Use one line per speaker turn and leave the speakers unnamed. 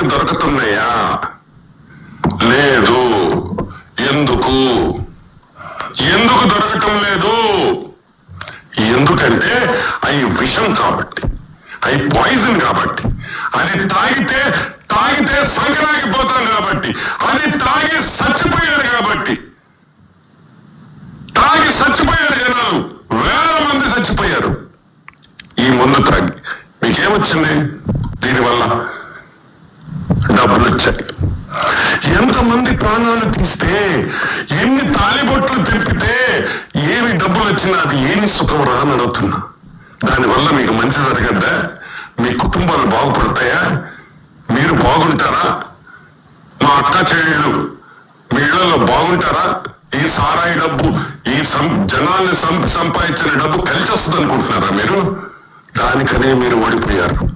దొరుకుతున్నాయా? లేదు. ఎందుకు? ఎందుకు దొరకటం లేదు? ఎందుకంటే అవి విషం కాబట్టి అవి పాయిజన్ కాబట్టి. అది తాగితే తాగితే సంక్రాంతిపోతాం కాబట్టి అది తాగి చచ్చిపోయారు కాబట్టి. తాగి చచ్చిపోయారు జనాలు. వేల మంది చచ్చిపోయారు. ఈ మందు తాగి. మీకేమొచ్చింది? దీనివల్ల వచ్చాయి ఎంతమంది ప్రాణాలు తీస్తే ఎన్ని తాలిబొట్లు తెప్పితే ఏమి డబ్బులు వచ్చినా అది ఏమి సుఖం రా అని అడుగుతున్నా. దానివల్ల మీకు మంచి జరగద్దా? మీ కుటుంబాలు బాగుపడతాయా? మీరు బాగుంటారా? మా అక్క చెల్లెళ్ళు మీ ఇళ్ళలో బాగుంటారా? ఈ సారాయి డబ్బు ఈ సం- జనాల్ని సం- సంపాదించిన డబ్బు కలిసి వస్తుంది అనుకుంటున్నారా మీరు? దానికనే మీరు ఓడిపోయారు.